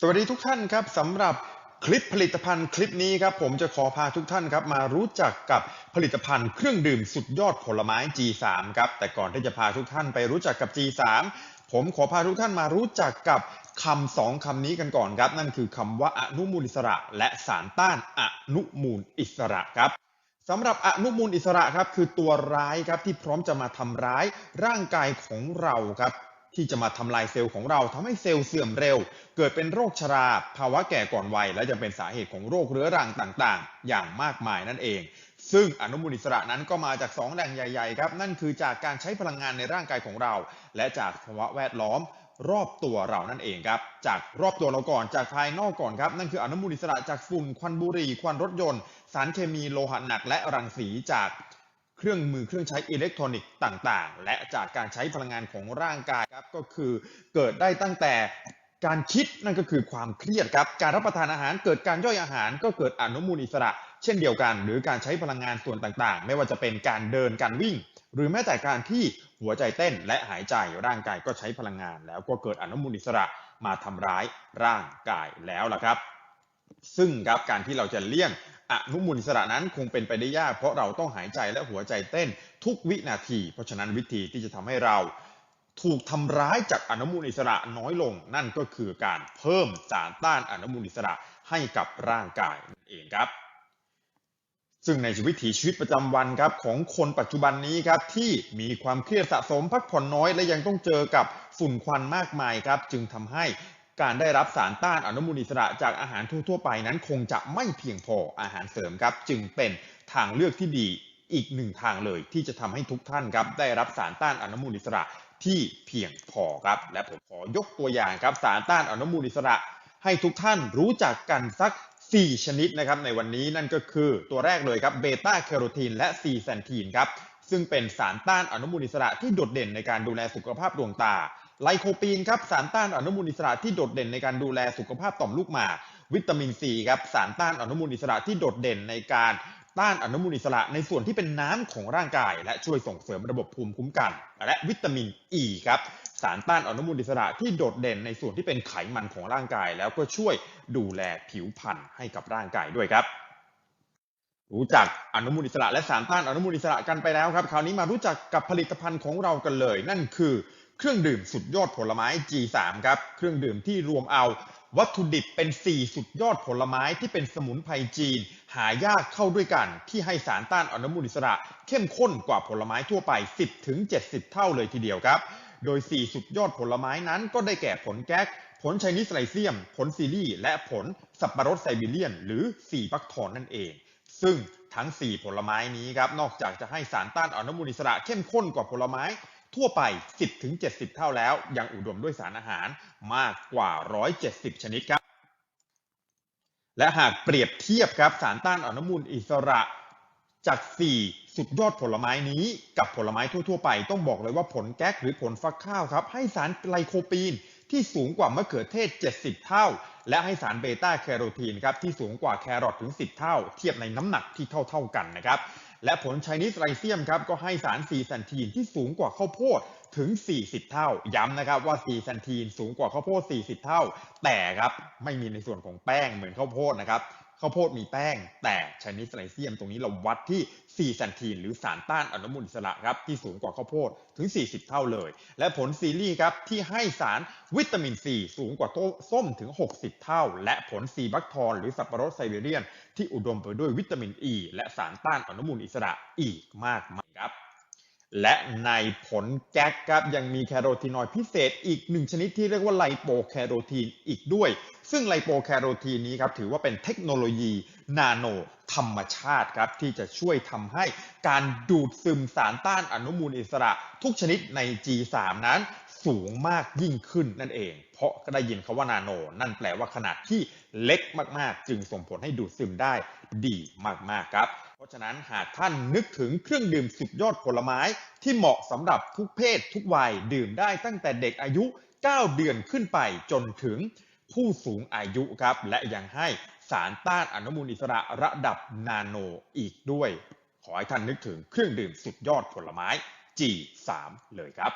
สวัสดีทุกท่านครับสำหรับคลิปผลิตภัณฑ์คลิปนี้ครับผมจะขอพาทุกท่านครับมารู้จักกับผลิตภัณฑ์เครื่องดื่มสุดยอดผลไม้ G3 ครับแต่ก่อนที่จะพาทุกท่านไปรู้จักกับ G3 ผมขอพาทุกท่านมารู้จักกับคำสองคำนี้กันก่อนครับ นั่นคือคำว่าอนุมูลอิสระ และสารต้านอนุมูลอิสระครับสำหรับอนุมูลอิสระครับคือตัวร้ายครับที่พร้อมจะมาทำร้ายร่างกายของเราครับ ที่จะมาทำลายเซลล์ของเราทำให้เซลล์เสื่อมเร็ว เกิดเป็นโรคชรา ภาวะแก่ก่อนวัย และจะเป็นสาเหตุของโรคเรื้อรังต่างๆ อย่างมากมายนั่นเอง ซึ่งอนุมูลอิสระนั้นก็มาจาก 2 แหล่งใหญ่ๆครับ นั่นคือจากการใช้พลังงานในร่างกายของเรา และจากภาวะแวดล้อมรอบตัวเรานั่นเองครับ จากรอบตัวเราก่อนจากภายนอกก่อนครับ นั่นคืออนุมูลอิสระจากฝุ่นควันบุหรี่ควันรถยนต์ สารเคมีโลหะหนักและรังสีจาก เครื่องมือเครื่องใช้อิเล็กทรอนิกส์ต่างๆ และจากการใช้พลังงานของร่างกายครับก็คือเกิดได้ตั้งแต่การคิดนั่นก็คือความเครียดครับ การรับประทานอาหารเกิดการย่อยอาหาร ก็เกิดอนุมูลอิสระ เช่นเดียวกัน หรือการใช้พลังงานส่วนต่างๆ ไม่ว่าจะเป็นการเดินการวิ่ง หรือแม้แต่การที่หัวใจเต้นและหายใจร่างกายก็ใช้พลังงาน แล้วก็เกิดอนุมูลอิสระมาทำร้ายร่างกายแล้วล่ะครับ ซึ่งครับการที่เราจะเลี่ยง อนุมูลอิสระนั้นคงเป็นไปได้ยาก เพราะเราต้องหายใจและหัวใจเต้นทุกวินาที เพราะฉะนั้นวิธีที่จะทำให้เราถูกทำร้ายจากอนุมูลอิสระน้อยลง นั่นก็คือการเพิ่มสารต้านอนุมูลอิสระให้กับร่างกายนั่นเองครับ ซึ่งในชีวิตถีชีวิตประจำวันครับของคนปัจจุบันนี้ครับที่มีความเครียดสะสมพักผ่อนน้อยและยังต้องเจอกับฝุ่นควันมากมายครับ จึงทำให้ การได้รับสารต้านอนุมูลอิสระจากอาหารทั่วๆไปนั้นคงจะไม่เพียงพออาหารเสริมครับ จึงเป็นทางเลือกที่ดีอีกหนึ่งทางเลย ที่จะทำให้ทุกท่านครับได้รับสารต้านอนุมูลอิสระที่เพียงพอครับ และผมขอยกตัวอย่างครับสารต้านอนุมูลอิสระ ให้ทุกท่านรู้จักกันสัก 4 ชนิดนะครับในวันนี้นั่นก็คือตัวแรกเลยครับเบต้าแคโรทีนและซีแซนทีนครับซึ่งเป็นสารต้านอนุมูลอิสระที่โดดเด่นในการดูแลสุขภาพดวงตา ไลโคปีนครับสารต้านอนุมูลอิสระที่โดดเด่นในการดูแลสุขภาพต่อมลูกหมาก วิตามินซีครับสารต้านอนุมูลอิสระที่โดดเด่นในการต้านอนุมูลอิสระในส่วนที่เป็นน้ำของร่างกาย และช่วยส่งเสริมระบบภูมิคุ้มกัน และวิตามินอ e ีครับสารต้านอนุมูลอิสระที่โดดเด่นในส่วนที่เป็นไขมันของร่างกาย แล้วก็ช่วยดูแลผิวพรรณให้กับร่างกายด้วยครับ รู้จักอนุมูลอิสระและสารต้านอนุมูลอิสระกันไปแล้วครับ คราวนี้มารู้จักกับผลิตภัณฑ์ของเรากันเลย นั่นคือ เครื่องดื่มสุดยอดผลไม้ G3 ครับ เครื่องดื่มที่รวมเอาวัตถุดิบเป็น 4 สุดยอดผลไม้ที่เป็นสมุนไพรจีน หายากเข้าด้วยกัน ที่ให้สารต้านอนุมูลอิสระ เข้มข้นกว่าผลไม้ทั่วไป 10-70 เท่าเลยทีเดียวครับ โดย 4 สุดยอดผลไม้นั้นก็ได้แก่ผลแก๊ก ผลไชนิสไลเซียม ผลซีรีและผลสับปะรดไซบีเรียน หรือสีบักทอนนั่นเอง ซึ่งทั้ง 4 ผลไม้นี้ครับนอกจากจะให้สารต้านอนุมูลอิสระเข้มข้นกว่าผลไม้ ทั่วไป 10-70 เท่าแล้ว ยังอุดมด้วยสารอาหารมากกว่า 170 ชนิดครับ และหากเปรียบเทียบครับสารต้านอนุมูลอิสระจาก 4 สุดยอดผลไม้นี้กับผลไม้ทั่ว ๆ ไป ต้องบอกเลยว่าผลแก๊กหรือผลฟักข้าวครับ ให้สารไกลโคปีนที่สูงกว่ามะเขือเทศ 70 เท่า และให้สารเบต้าแคโรทีนครับที่สูงกว่าแครอทถึง 10 เท่า เทียบในน้ำหนักที่เท่า ๆกันนะครับ และผลไชนีสไรเซียมครับก็ให้สารซีแซนทีนที่สูงกว่าข้าวโพดถึง 40 เท่า ย้ำนะครับว่าซีแซนทีนสูงกว่าข้าวโพด 40 เท่า แต่ครับไม่มีในส่วนของแป้งเหมือนข้าวโพดนะครับ ข้าวโพดมีแป้ง แต่ชนิดไลเซียมตรงนี้เราวัดที่ซีแซนทีนหรือสารต้านอนุมูลอิสระครับที่สูงกว่าข้าวโพดถึง 40 เท่าเลย และผลซีรีส์ครับที่ให้สารวิตามินซีสูงกว่าส้มถึง 60 เท่า และผลซีบักทอนหรือสับปะรดไซเบเรียน ที่อุดมไปด้วยวิตามินอ e ีและสารต้านอนุมูลอิสระอีกมากมายครับ และในผลแก๊กครับยังมีแคโรทีนอยด์พิเศษอีกหนึ่งชนิดที่เรียกว่าไลโปแคโรทีนอีกด้วย ซึ่งไลโปแคโรทีนนี้ครับถือว่าเป็นเทคโนโลยีนาโนธรรมชาติครับที่จะช่วยทำให้การดูดซึมสารต้านอนุมูลอิสระทุกชนิดใน G3 นั้นสูงมากยิ่งขึ้นนั่นเอง เพราะก็ได้ยินคาว่านาโน นั่นแปลว่าขนาดที่เล็กมากๆ จึงส่งผลให้ดูดซึมได้ดีมากๆครับ เพราะฉะนั้นหากท่านนึกถึงเครื่องดื่มสุดยอดผลไม้ที่เหมาะสำหรับทุกเพศทุกวัยดื่มได้ตั้งแต่เด็กอายุ 9 เดือนขึ้นไปจนถึงผู้สูงอายุครับ และยังให้สารต้านอนุมูลอิสระระดับนาโนอีกด้วย ขอให้ท่านนึกถึงเครื่องดื่มสุดยอดผลไม้ G3 เลยครับ